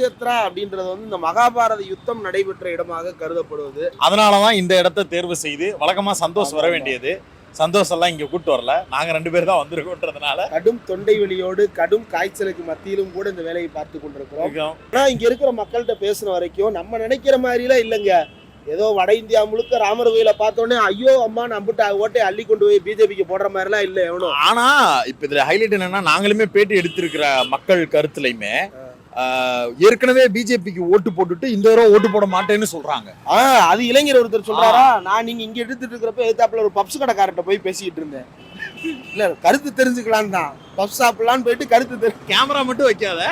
குருக்ஷேத்ரா அப்படின்றது வந்து இந்த மகாபாரத யுத்தம் நடைபெற்ற இடமாக கருதப்படுவது. அதனால தான் இந்த இடத்த தேர்வு செய்து வழக்கமா சந்தோஷ் வர வேண்டியது. சந்தோஷ் எல்லாம் இங்க கூட்டு வரல. நாங்க ரெண்டு பேர் தான் வந்திருக்கோன்றதுனால. கடும் தொண்டை வலியோடு கடும் காய்ச்சலுக்கு மத்தியிலும் கூட இந்த வேலையை பார்த்து கொண்டிருக்கிறோம். ஆனா இங்க இருக்கிற மக்கள்கிட்ட பேசுன வரைக்கும் நம்ம நினைக்கிற மாதிரிலாம் இல்லைங்க. ஏதோ வட இந்தியா முழுக்க ராமர் கோயிலை பார்த்தோன்னே ஐயோ அம்மா நம்பிட்டு ஓட்டை அள்ளி கொண்டு போய் பிஜேபிக்கு போடுற மாதிரிலாம் இல்லை எவனும். ஆனா இப்ப இதுல ஹைலைட் என்னன்னா நாங்களுமே பேட்டி எடுத்திருக்கிற மக்கள் கருத்துலையுமே ஏற்கனவே பிஜேபிக்கு ஓட்டு போட்டுட்டு இந்த தடவை ஓட்டு போட மாட்டேன்னு சொல்றாங்க. அது இளைஞர் ஒருத்தர் சொல்றாரா? நான் நீங்க இங்க எடுத்துட்டு இருக்கிறப்ப எதிர்த்தாப்புல ஒரு பப்ஸ் கடைக்காரர்கிட்ட போய் பேசிக்கிட்டு இருந்தேன். இல்ல கருத்து தெரிஞ்சுக்கலாம் தான். பப்ஸ் சாப்பிடலான்னு போயிட்டு கருத்து தெரி கேமரா மட்டும் வைக்காத.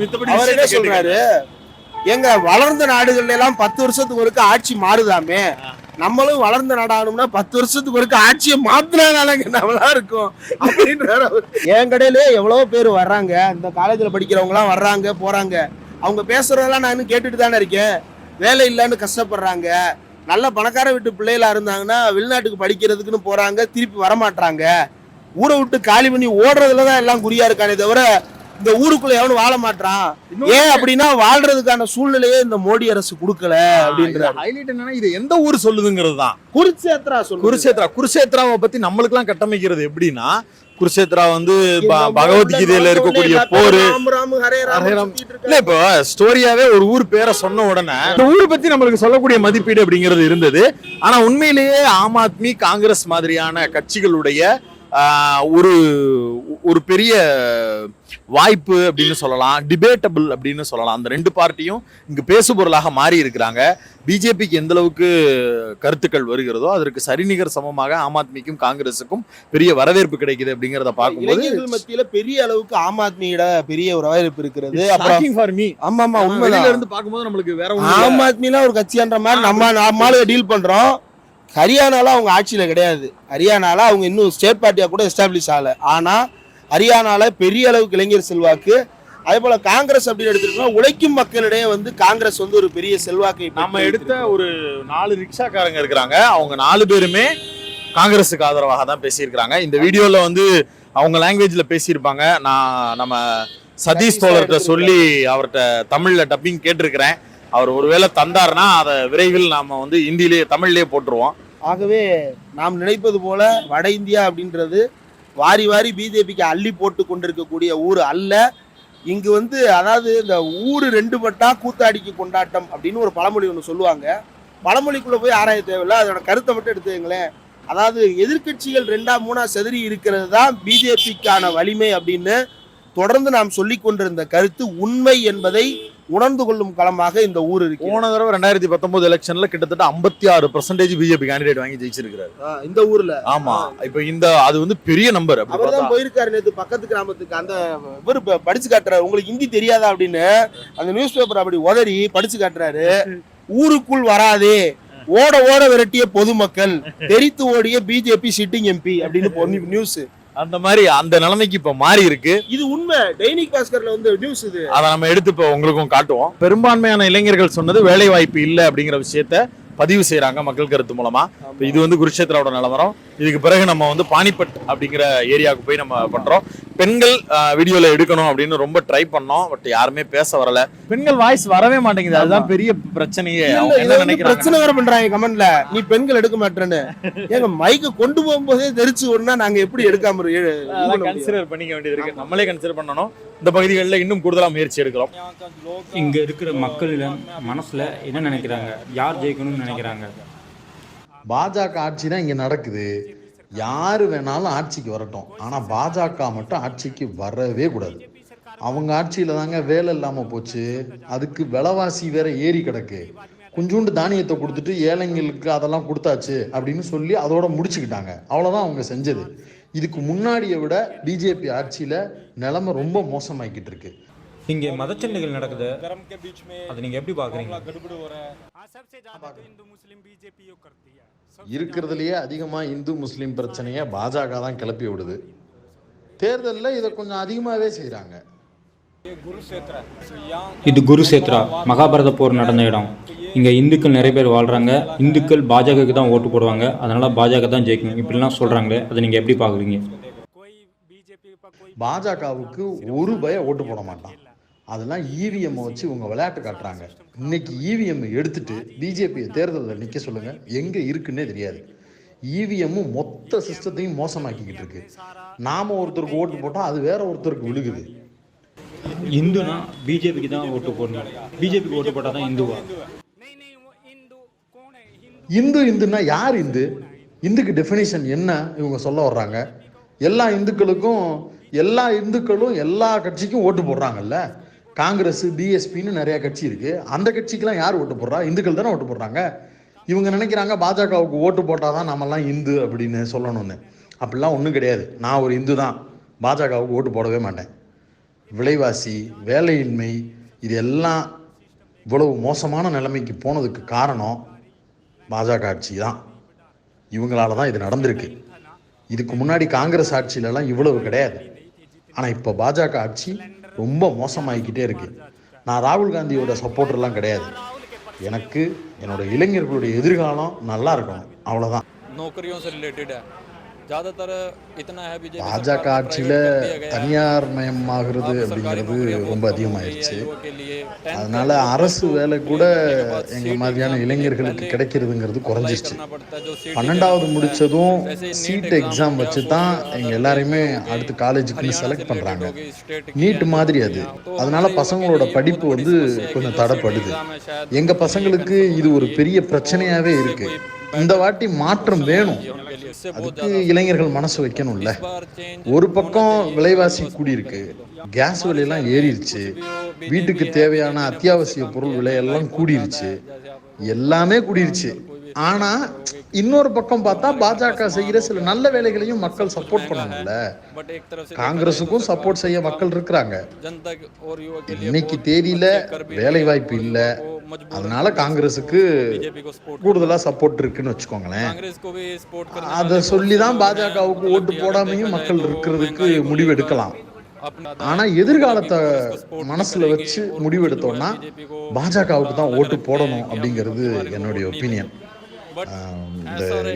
மித்தபடி அவர் என்ன சொல்றாரு? எங்க வளர்ந்த நாடுகள்ல எல்லாம் பத்து வருஷத்துக்கு ஒருக்க ஆட்சி மாறுதாமே. நம்மளும் வளர்ந்த நாடாகணும்னா பத்து வருஷத்துக்கு ஒருக்க ஆட்சியை மாத்தினாங்க நம்மளா இருக்கும் அப்படின்றாரு என் கடையிலே எவ்வளோ பேர் வர்றாங்க. இந்த காலேஜில் படிக்கிறவங்களாம் வர்றாங்க போறாங்க. அவங்க பேசுறதெல்லாம் நான் இன்னும் கேட்டுட்டு தானே இருக்கேன். வேலை இல்லைன்னு கஷ்டப்படுறாங்க. நல்ல பணக்கார வீட்டு பிள்ளைகளா இருந்தாங்கன்னா வெளிநாட்டுக்கு படிக்கிறதுக்குன்னு போறாங்க திருப்பி வரமாட்டாங்க ஊரை விட்டு காலி பண்ணி ஓடுறதுல தான் எல்லாம் குறியா இருக்கானே தவிர இந்த ஊருக்குள்ள எவனும் வாழ மாட்றான்? ஏன் அப்படின்னா வாழ்றதுக்கான சூழ்நிலையே இந்த மோடி அரசு கொடுக்கல அப்படின்றாரு. ஹைலைட் என்னன்னா இது எந்த ஊர் சொல்லுதுங்கிறது தான். குருச்சேத்ரா சொல்லு குருஷேத்ரா குருஷேத்ராவை பத்தி நம்மளுக்குலாம் கட்டமைக்கிறது எப்படின்னா குருஷேத்ரா வந்து பகவத்கீதையில இருக்கக்கூடிய போரு. இல்ல. இப்போ ஸ்டோரியாவே ஒரு ஊர் பேரை சொன்ன உடனே இந்த ஊரை பத்தி நம்மளுக்கு சொல்லக்கூடிய மதிப்பீடு அப்படிங்கிறது இருந்தது. ஆனா உண்மையிலேயே ஆம் ஆத்மி காங்கிரஸ் மாதிரியான கட்சிகளுடைய ஒரு ஒரு பெரிய வாய்ப்பு அப்படின்னு சொல்லலாம் டிபேட்டபிள் அப்படின்னு சொல்லலாம். அந்த ரெண்டு பார்ட்டியும் இங்கு பேசுபொருளாக மாறி இருக்கிறாங்க. பிஜேபிக்கு எந்த அளவுக்கு கருத்துக்கள் வருகிறதோ அதற்கு சரிநிகர் சமமாக ஆம் ஆத்மிக்கும் காங்கிரஸுக்கும் பெரிய வரவேற்பு கிடைக்குது அப்படிங்கிறத பார்க்கும்போது மத்தியில பெரிய அளவுக்கு ஆம் ஆத்மியிட பெரிய ஒரு வரவேற்பு இருக்கிறது. ஆமா ஆமா வெளியில உண்மைதான் இருந்து பார்க்கும்போது நம்மளுக்கு வேற. ஆம் ஆத்மிலாம் ஒரு கட்சின்ற மாதிரி நம்ம நம்மளால டீல் பண்றோம். ஹரியானால அவங்க ஆட்சியில கிடையாது. ஹரியானால அவங்க இன்னும் ஸ்டேட் பார்ட்டியா கூட எஸ்டாப்ளிஷ் ஆகல. ஆனா ஹரியானால பெரிய அளவுக்கு இளைஞர் செல்வாக்கு. அதே போல காங்கிரஸ் அப்படின்னு எடுத்துக்கிட்டோம்னா உழைக்கும் மக்களிடையே வந்து காங்கிரஸ் வந்து ஒரு பெரிய செல்வாக்கை நம்ம எடுத்த ஒரு நாலு ரிக்ஷாக்காரங்க இருக்கிறாங்க. அவங்க நாலு பேருமே காங்கிரஸுக்கு ஆதரவாக தான் பேசியிருக்கிறாங்க. இந்த வீடியோல வந்து அவங்க லாங்குவேஜ்ல பேசியிருப்பாங்க. நான் நம்ம சதீஷ் தோழர்கிட்ட சொல்லி அவர்கிட்ட தமிழ்ல டப்பிங் கேட்டிருக்கிறேன். அவர் ஒருவேளை தந்தாருன்னா அதை விரைவில் நாம வந்து ஹிந்திலேயே தமிழ்லயே போட்டுருவோம். ஆகவே நாம் நினைப்பது போல வட இந்தியா அப்படின்றது வாரி வாரி பிஜேபிக்கு அள்ளி போட்டு கொண்டிருக்கக்கூடிய ஊர் அல்ல. இங்கு வந்து அதாவது இந்த ஊர் ரெண்டு பட்டா கூத்தாடிக்கு கொண்டாட்டம் அப்படின்னு ஒரு பழமொழி ஒன்று சொல்லுவாங்க. பழமொழிக்குள்ளே போய் ஆராய தேவையில்லை. அதோட கருத்தை மட்டும் எடுத்துங்களேன் அதாவது எதிர்க்கட்சிகள் ரெண்டா மூணா செதறி இருக்கிறது தான் பிஜேபிக்கான வலிமை அப்படின்னு தொடர்ந்து நாம் சொல்லி கொண்டிருந்த கருத்து உண்மை என்பதை உணர்ந்து கொள்ளும் களமாக இந்த ஊர் இருக்கு போன தடவை ரெண்டாயிரத்தி பத்தொன்பது எலெக்ஷன்ல கிட்டத்தட்ட ஐம்பத்தி ஆறு பர்சன்டேஜ் பிஜேபி கேண்டிடேட் வாங்கி ஜெயிச்சிருக்காரு இந்த ஊர்ல. ஆமா. இப்ப இந்த அது வந்து பெரிய நம்பர் அவர் தான் போயிருக்காரு நேத்து பக்கத்து கிராமத்துக்கு. அந்த இவர் படிச்சு காட்டுறாரு. உங்களுக்கு ஹிந்தி தெரியாதா அப்படின்னு அந்த நியூஸ் பேப்பர் அப்படி உதறி படிச்சு காட்டுறாரு. ஊருக்குள் வராதே. ஓட ஓட விரட்டிய பொதுமக்கள் தெரித்து ஓடிய பிஜேபி சிட்டிங் எம்பி அப்படின்னு நியூஸ் அந்த மாதிரி அந்த நிலைமைக்கு இப்ப மாறி இருக்கு. இது உண்மை. டைனிக் பாஸ்கர்ல வந்து நியூஸ் இது. அதை நம்ம எடுத்து இப்போ உங்களுக்கும் காட்டுவோம். பெரும்பான்மையான இளைஞர்கள் சொன்னது வேலை வாய்ப்பு இல்லை அப்படிங்கிற விஷயத்த பதிவு செய்றாங்க மக்கள் கருத்து மூலமா. இது வந்து குருஷேத்ராவோட நிலவரம். இதுக்கு பிறகு நம்ம வந்து பானிபட் அப்படிங்கிற ஏரியாவுக்கு போய் நம்ம பண்றோம். பெண்கள் ஆஹ், வீடியோல எடுக்கணும் அப்படின்னு ரொம்ப ட்ரை பண்ணோம். பட் யாருமே பேச வரல. பெண்கள் வாய்ஸ் வரவே மாட்டேங்குது. அதுதான் பெரிய பிரச்சனையே. என்ன நினைக்கிறாங்க பிரச்சனை வேற பண்றாங்க கமெண்ட்ல? நீ பெண்கள் எடுக்க மாட்டேன்னு. ஏங்க மைக்க கொண்டு போகும்போதே தெரிச்சு விடனா நாங்க எப்படி எடுக்காம? கன்சிடர் பண்ணிக்க வேண்டியது இருக்கு. நம்மளே கன்சிடர் பண்ணணும். இந்த பகுதிகளில் இன்னும் கூடுதலா முயற்சி எடுக்கிறோம். இங்க இருக்கிற மக்கள் மனசுல என்ன நினைக்கிறாங்க? யார் ஜெயிக்கணும்னு நினைக்கிறாங்க? பாஜக ஆட்சி தான் இங்க நடக்குது. யாரு வேணாலும் ஆட்சிக்கு வரட்டும். ஆனா பாஜக மட்டும் ஆட்சிக்கு வரவே கூடாது. அவங்க ஆட்சியில தாங்க வேலை இல்லாம போச்சு. அதுக்கு விலைவாசி வேற ஏறி கிடக்கு. கொஞ்சோண்டு தானியத்தை கொடுத்துட்டு ஏழைங்களுக்கு அதெல்லாம் கொடுத்தாச்சு அப்படின்னு சொல்லி அதோட முடிச்சுக்கிட்டாங்க. அவ்வளவுதான் அவங்க செஞ்சது. இதுக்கு முன்னாடியை விட பிஜேபி ஆட்சியில நிலைமை ரொம்ப மோசமாக்கிட்டு இருக்கு. இங்க மதச்சண்டைகள் நடக்குது. அதை நீங்க எப்படி பாக்குறீங்க? இருக்கிறதுலயே அதிகமா இந்து முஸ்லீம் பிரச்சனையை பாஜக தான் கிளப்பி விடுது. தேர்தலில் இதை கொஞ்சம் அதிகமாகவே செய்கிறாங்க இது குருசேத்ரா மகாபாரத போர் நடந்த இடம். இங்க இந்துக்கள் நிறைய பேர் வாழ்றாங்க. இந்துக்கள் பாஜகவுக்கு தான் ஓட்டு போடுவாங்க. அதனால பாஜக தான் ஜெயிக்கும் இப்படிலாம் சொல்றாங்களே அதை நீங்க எப்படி பாக்குறீங்க? பாஜகவுக்கு ஒரு பய ஓட்டு போட மாட்டான். அதெல்லாம் இவிஎம் வச்சு இவங்க விளையாட்டு காட்டுறாங்க. இன்னைக்கு இவிஎம் எடுத்துட்டு பிஜேபியை தேர்தலில் நிற்க சொல்லுங்க. எங்க இருக்குன்னே தெரியாது. இவிஎம்மும் மொத்த சிஸ்டத்தையும் மோசமாக்கிக்கிட்டு இருக்கு. நாம ஒருத்தருக்கு ஓட்டு போட்டா அது வேற ஒருத்தருக்கு விழுகுது. இந்துனா பிஜேபிக்கு தான் ஓட்டு போடணும். பிஜேபிக்கு ஓட்டு போட்டால் தான் இந்துவா? இந்து இந்துன்னா யார் இந்து? இந்துக்கு டெஃபினேஷன் என்ன? இவங்க சொல்ல வர்றாங்க. எல்லா இந்துக்களுக்கும் எல்லா இந்துக்களும் எல்லா கட்சிக்கும் ஓட்டு போடுறாங்கல்ல? காங்கிரஸ் பிஎஸ்பின்னு நிறைய கட்சி இருக்கு. அந்த கட்சிக்கெல்லாம் யார் ஓட்டு போடுறா? இந்துக்கள் தானே ஓட்டு போடுறாங்க. இவங்க நினைக்கிறாங்க பாஜகவுக்கு ஓட்டு போட்டால் தான் நம்மெல்லாம் இந்து அப்படின்னு சொல்லணும்னு. அப்படிலாம் ஒன்றும் கிடையாது. நான் ஒரு இந்து தான். பாஜகவுக்கு ஓட்டு போடவே மாட்டேன். விலைவாசி வேலையின்மை இது எல்லாம் இவ்வளவு மோசமான நிலைமைக்கு போனதுக்கு காரணம் பாஜக ஆட்சி தான். இவங்களால தான் இது நடந்திருக்கு. இதுக்கு முன்னாடி காங்கிரஸ் ஆட்சியிலலாம் இவ்வளவு கிடையாது. ஆனால் இப்போ பாஜக ஆட்சி ரொம்ப மோசமாகிக்கிட்டே இருக்கு. நான் ராகுல் காந்தியோட சப்போர்ட்டர்லாம் கிடையாது. எனக்கு என்னோட இளைஞர்களுடைய எதிர்காலம் நல்லா இருக்கணும். அவ்வளோதான் நோக்கரியும் பாஜக ஆட்சியில் தனியார்மயமாகிறது அப்படிங்கிறது ரொம்ப அதிகமாயிருச்சு அதனால அரசு வேலை கூட எங்கள் மாதிரியான இளைஞர்களுக்கு கிடைக்கிறதுங்கிறது குறைஞ்சிச்சு பன்னெண்டாவது முடித்ததும் சீட் எக்ஸாம் வச்சு தான் எங்கள் எல்லாரையுமே அடுத்து காலேஜுக்குன்னு செலக்ட் பண்ணுறாங்க நீட் மாதிரி அது. அதனால பசங்களோட படிப்பு வந்து கொஞ்சம் தடைப்படுது. எங்கள் பசங்களுக்கு இது ஒரு பெரிய பிரச்சனையாகவே இருக்குது இந்த வாட்டி மாற்றம் வேணும். அதுக்கு இளைஞர்கள் மனசு வைக்கணும்ல. ஒரு பக்கம் விலைவாசி கூடியிருக்கு. கேஸ் விலையெல்லாம் ஏறிடுச்சு. வீட்டுக்கு தேவையான அத்தியாவசிய பொருள் விலையெல்லாம் கூடிருச்சு. எல்லாமே கூடிருச்சு. ஆனா இன்னொரு பக்கம் பார்த்தா பாஜக செய்கிற சில நல்ல வேலைகளையும் மக்கள் சப்போர்ட் பண்ணணும்ல. காங்கிரஸுக்கும் சப்போர்ட் செய்ய மக்கள் இருக்கிறாங்க. இன்னைக்கு தேதியில வேலை வாய்ப்பு இல்லை. அதனால காங்கிரஸுக்கு கூடுதலா சப்போர்ட் இருக்குன்னு வச்சுக்கோங்களேன். அதை சொல்லிதான் பாஜகவுக்கு ஓட்டு போடாமையும் மக்கள் இருக்கிறதுக்கு முடிவு எடுக்கலாம். ஆனா எதிர்காலத்தை மனசுல வச்சு முடிவெடுத்தோம்னா பாஜகவுக்கு தான் ஓட்டு போடணும் அப்படிங்கிறது என்னுடைய ஒப்பீனியன்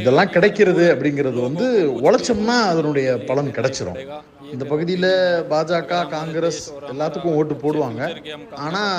இதெல்லாம் கிடைக்கிறது அப்படிங்கிறது வந்து உழைச்சோம்னா அதனுடைய பலன் கிடைச்சிரும். இந்த பகுதியில் பாஜக காங்கிரஸ் எல்லாத்துக்கும் ஓட்டு போடுவாங்க. ஆனால்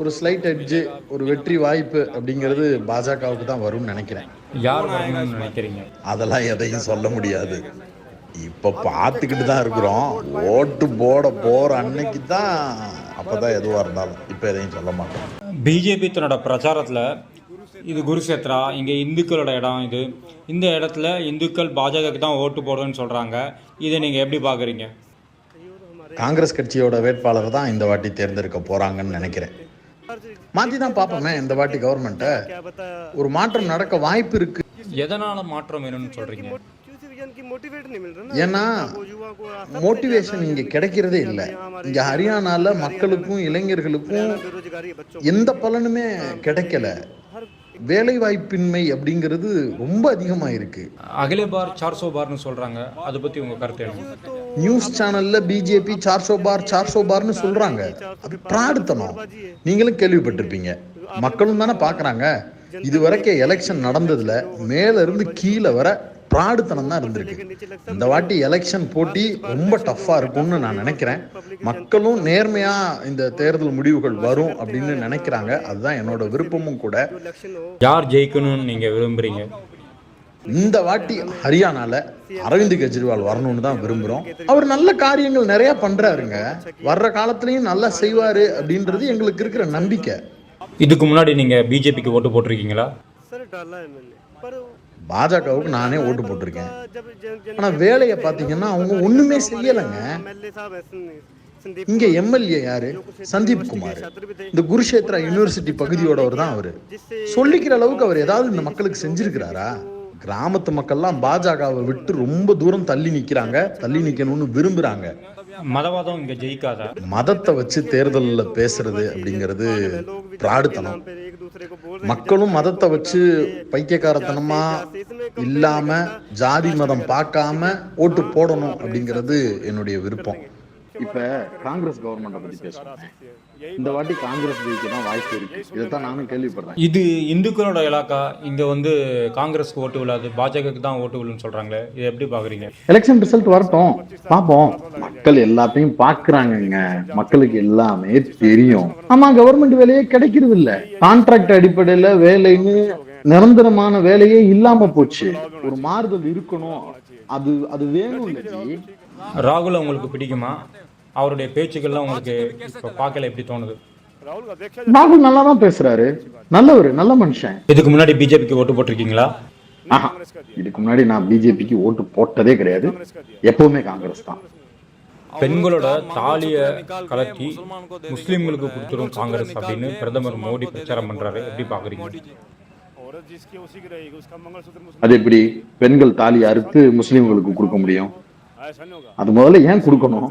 ஒரு ஸ்லைட் எட்ஜு ஒரு வெற்றி வாய்ப்பு அப்படிங்கிறது பாஜகவுக்கு தான் வரும்னு நினைக்கிறேன். யார் நினைக்கிறீங்க? அதெல்லாம் எதையும் சொல்ல முடியாது. இப்போ பார்த்துக்கிட்டு தான் இருக்கிறோம். ஓட்டு போட போகிற அன்னைக்கு தான் அப்போ தான் எதுவாக இருந்தாலும். இப்போ எதையும் சொல்ல மாட்டோம். பிஜேபி தன்னோட பிரச்சாரத்தில் இது குருஷேத்ரா இங்கே இந்துக்களோட இடம் இது. இந்த இடத்துல இந்துக்கள் பாஜகவுக்கு தான் ஓட்டு போடுவேன்னு சொல்கிறாங்க இதை நீங்கள் எப்படி பார்க்குறீங்க காங்கிரஸ் கட்சியோட வேட்பாளர் தான் இந்த வாட்டி தேர்ந்தெடுக்க போறாங்கன்னு நினைக்கிறேன். மாத்தி தான் பார்ப்போமே இந்த வாட்டி கவர்மெண்ட்டை ஒரு மாற்றம் நடக்க வாய்ப்பு இருக்கு. எதனால் மாற்றம் வேணும்னு சொல்கிறீங்க ஏன்னா மோட்டிவேஷன் இங்க கிடைக்கிறதே இல்லை. இங்க ஹரியானால மக்களுக்கும் இளைஞர்களுக்கும் எந்த பலனுமே கிடைக்கல. வேலை வாய்ப்பின்மை அப்படிங்கிறது ரொம்ப அதிகமா இருக்கு அகில பார் சார்சோ பார்னு சொல்கிறாங்க அதை பற்றி உங்கள் கருத்து என்ன? நியூஸ் சேனல்ல பிஜேபி சார்சோ பார் சார்சோ பார்னு சொல்றாங்க. அது பிராடுத்தனம். நீங்களும் கேள்விப்பட்டிருப்பீங்க. மக்களும் தானே பாக்குறாங்க இது வரைக்கும் எலெக்ஷன் நடந்ததுல மேல இருந்து கீழே வர பிராடுத்தனம் தான் இருந்திருக்கு. இந்த வாட்டி எலெக்ஷன் போட்டி ரொம்ப டஃப்பா இருக்கும்னு நான் நினைக்கிறேன். மக்களும் நேர்மையா இந்த தேர்தல் முடிவுகள் வரும் அப்படின்னு நினைக்கிறாங்க. அதுதான் என்னோட விருப்பமும் கூட. யார் ஜெயிக்கணும்னு நீங்கள் விரும்புகிறீங்க இந்த வாட்டி ஹரியானால அரவிந்த் கெஜ்ரிவால் வரணும்னு தான் விரும்புறோம். அவர் நல்ல காரியங்கள் நிறைய பண்றாருங்க. வர்ற காலத்துலயும் நல்லா செய்வாரு அப்படின்றது எங்களுக்கு இருக்கிற நம்பிக்கை. இதுக்கு முன்னாடி நீங்கள் பிஜேபிக்கு ஓட்டு போட்டிருக்கீங்களா? பாஜகவுக்கு நானே ஓட்டு போட்டிருக்கேன். ஆனால் வேலையை பார்த்தீங்கன்னா அவங்க ஒன்றுமே செய்யலைங்க. இங்க எம்எல்ஏ யாரு? சந்தீப் குமார். இந்த குருஷேத்ரா யூனிவர்சிட்டி பகுதியோடவர் தான் அவரு. சொல்லிக்கிற அளவுக்கு அவர் ஏதாவது இந்த மக்களுக்கு செஞ்சிருக்கிறாரா? கிராமத்து மக்கள்லாம் பாஜகவை விட்டு ரொம்ப தூரம் தள்ளி நிக்கிறாங்க. தள்ளி நிக்கணும்னு விரும்புறாங்க. மதவாதம் இங்க ஜெயிக்காத? மதத்தை வச்சு தேர்தலில் பேசுறது அப்படிங்கிறது பிராடுத்தனம். மக்களும் மதத்தை வச்சு பைத்தியக்காரத்தனமா இல்லாம ஜாதி மதம் பார்க்காம ஓட்டு போடணும் அப்படிங்கிறது என்னுடைய விருப்பம். இப்ப காங்கிரஸ் கவர்மெண்ட்டை பத்தி பேசுறோம். இந்த வாட்டி காங்கிரஸ் ஜெயிக்க தான் வாய்ப்பு இருக்கு. இதைத்தான் நானும் கேள்விப்படுறேன். இது இந்துக்களோட இலாக்கா? இங்க வந்து காங்கிரஸ்க்கு ஓட்டு விழாது பாஜகவுக்கு தான் ஓட்டு விழுன்னு சொல்றாங்களே. இது எப்படி பாக்குறீங்க? எலெக்ஷன் ரிசல்ட் வரட்டும். பாப்போம். மக்கள் எல்லாத்தையும் பாக்குறாங்கங்க. மக்களுக்கு எல்லாமே தெரியும். ஆமா கவர்மெண்ட் வேலையே கிடைக்கிறது இல்ல கான்ட்ராக்ட் அடிப்படையில வேலைன்னு நிரந்தரமான வேலையே இல்லாம போச்சு. ஒரு மாறுதல் இருக்கணும். அது அது வேணும் ராகுல் உங்களுக்கு பிடிக்குமா? அவருடைய பேச்சுக்கள்லாம் உங்களுக்கு இப்போ பார்க்கல எப்படி தோணுது? ராகுல் நல்லா தான் பேசுறாரு. நல்லவர் நல்ல மனுஷன். இதுக்கு முன்னாடி பிஜேபிக்கு ஓட்டு போட்டிருக்கீங்களா? ஆஹா இதுக்கு முன்னாடி நான் பிஜேபிக்கு ஓட்டு போட்டதே கிடையாது. எப்பவுமே காங்கிரஸ் தான். பெண்களோட தாலிய கலட்டி முஸ்லிம்களுக்கு கொடுத்துரும் காங்கிரஸ் அப்படின்னு பிரதமர் மோடி பிரச்சாரம் பண்றாரு. எப்படி பாக்குறீங்க அது எப்படி? பெண்கள் தாலி அறுத்து முஸ்லிம்களுக்கு கொடுக்க முடியும்? அது முதல்ல ஏன் கொடுக்கணும்?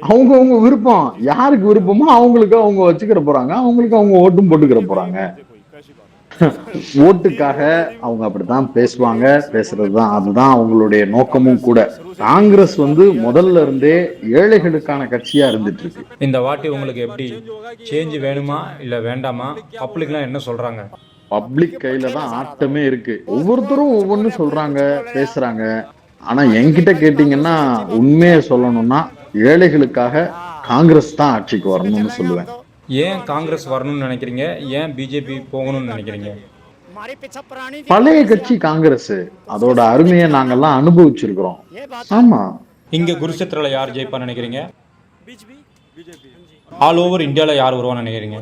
அவங்க அவங்க விருப்பம். யாருக்கு விருப்பமோ அவங்களுக்கு அவங்க வச்சுக்கிற போறாங்க. அவங்களுக்கு அவங்க ஓட்டும் போட்டுக்கிற போறாங்க. ஓட்டுக்காக அவங்க அப்படித்தான் பேசுவாங்க. பேசுறதுதான் அதுதான் அவங்களுடைய நோக்கமும் கூட. காங்கிரஸ் வந்து முதல்ல இருந்தே ஏழைகளுக்கான கட்சியா இருந்துட்டு இருக்கு இந்த வாட்டி உங்களுக்கு எப்படி? சேஞ்ச் வேணுமா? இல்ல வேண்டாமா? பப்ளிக்லாம் என்ன சொல்றாங்க? பப்ளிக் கையில தான் ஆட்டமே இருக்கு. ஒவ்வொருத்தரும் ஒவ்வொன்னு சொல்றாங்க பேசுறாங்க. ஆனால் என்கிட்ட கேட்டிங்கன்னா உண்மையை சொல்லணும்னா ஏழைகளுக்காக காங்கிரஸ் தான் ஆட்சிக்கு வரணும்னு சொல்லுவேன். ஏன் காங்கிரஸ் வரணும்னு நினைக்கிறீங்க? ஏன் பிஜேபி போகணும்னு நினைக்கிறீங்க? பழைய கட்சி காங்கிரஸ். அதோட அருமையை நாங்கெல்லாம் அனுபவிச்சிருக்கிறோம். ஆமா. இங்க குருஷேத்திரில யார் ஜெயிப்பா நினைக்கிறீங்க? ஆல் ஓவர் இந்தியால யார் வருவான்னு நினைக்கிறீங்க?